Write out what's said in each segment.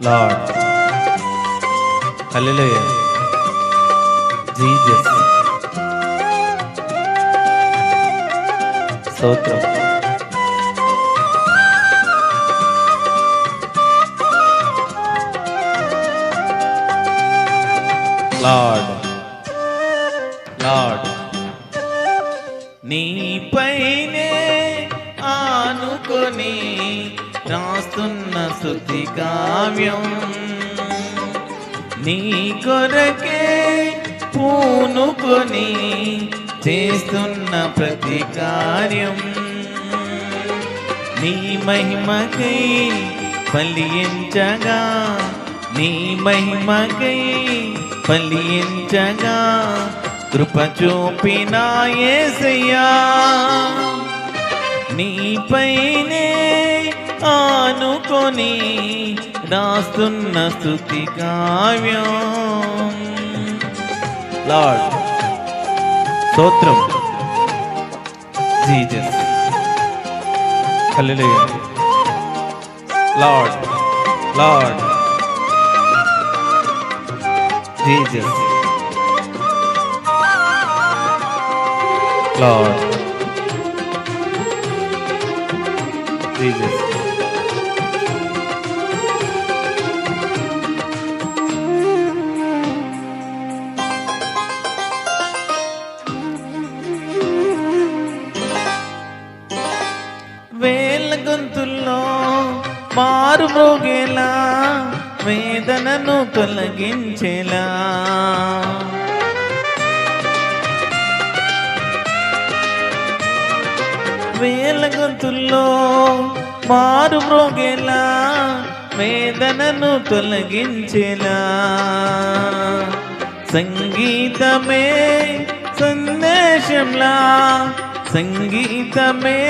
Lord. Hallelujah. Jesus. స్తోత్రం. Lord. Lord. నీపైనే ఆనుకొని రాస్తున్న శుద్ధి కావ్యం. నీ కొరకే పూనుకొని చేస్తున్న ప్రతి కార్యం. నీ మహిమకై ఫలించగా నీ మహిమకై ఫలించగా కృప చూపిన యేసయ్యా నీపైనే ఆనుకొని రాస్తున్న స్థుతి కావ్యం. లార్డ్. స్తోత్రం. Jesus. Hallelujah. Lord. Lord. Jesus. Lord. Jesus మారు మోగేలా వేదనను తొలగించేలా. వేల గొంతుల్లో మారు మ్రోగేలా వేదనను తొలగించేలా. సంగీతమే సందేశంలా సంగీతమే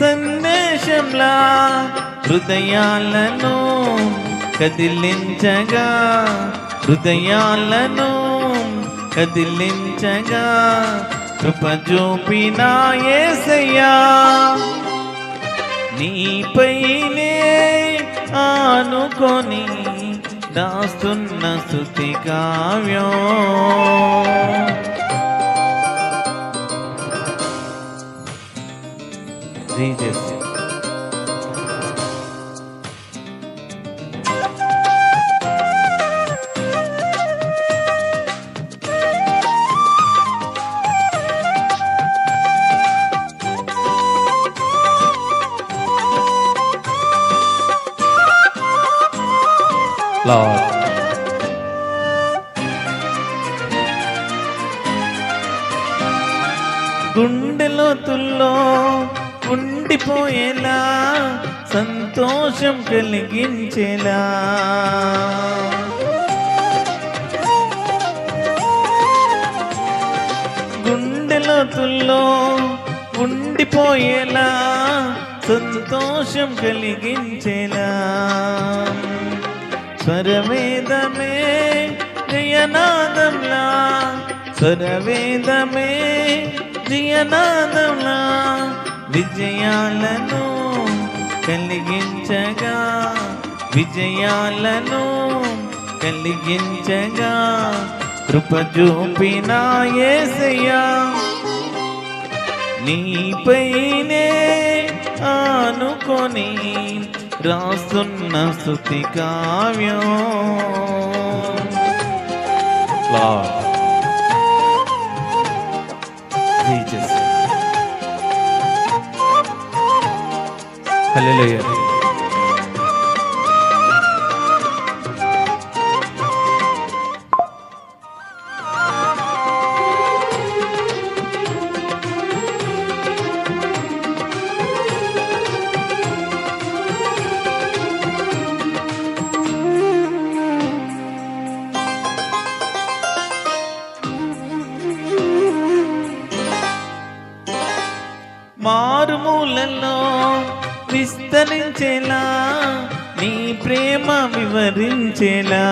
సందేశంలా హృదయాలను కదిలించగా హృదయాలను కదిలించగా కృప చూపినా ఏసయ్యా. నీపైనే ఆనుకొని దాస్తున్న స్థుతి కావ్యం. Jesus Lord. తుల్లో ఉండిపోయేలా సంతోషం కలిగించేలా. గుండెలోతుల్లో ఉండిపోయేలా సంతోషం కలిగించేలా. స్వరవేదమే జయనాదంలా స్వరవేదమే జయనాదంలా. విజయాలను కలిగించగా విజయాలను కలిగించగా కృప చూపిన ఏసయ్యా. నీపైనే ఆనుకొని రాస్తున్న స్థుతి కావ్యం. మారుమూలలో విస్తరించేలా నీ ప్రేమ వివరించేలా.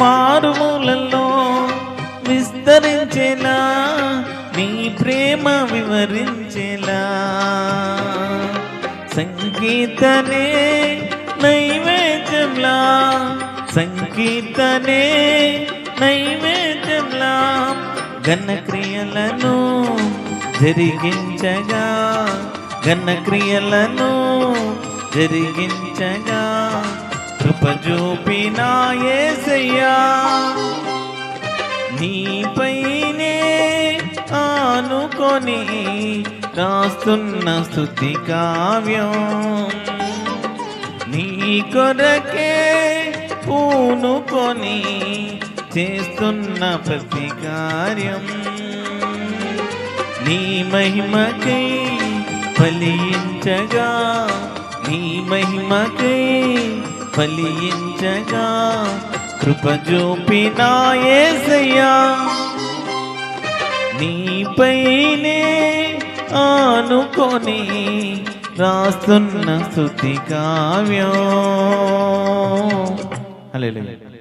మారుమూలలో విస్తరించేలా నీ ప్రేమ వివరించేలా. సంగీతనే నైవేద్యంలా సంగీతనే నైవేద్యంలా ఘన క్రియలను జరిగించగా ఘన క్రియలను జరిగించగా కృపజూపినా ఏసయ్యా. నీపైనే ఆనుకొని రాస్తున్న స్థుతి కావ్యం నీ కొరకే పూనుకొని చేస్తున్న ప్రతి కార్యం నీ మహిమకై ఫలించగా నీ మహిమకై ఫలించగా కృప చూపిన నీపైనే ఆనుకొని రాస్తున్న స్థుతి కావ్యం. అలే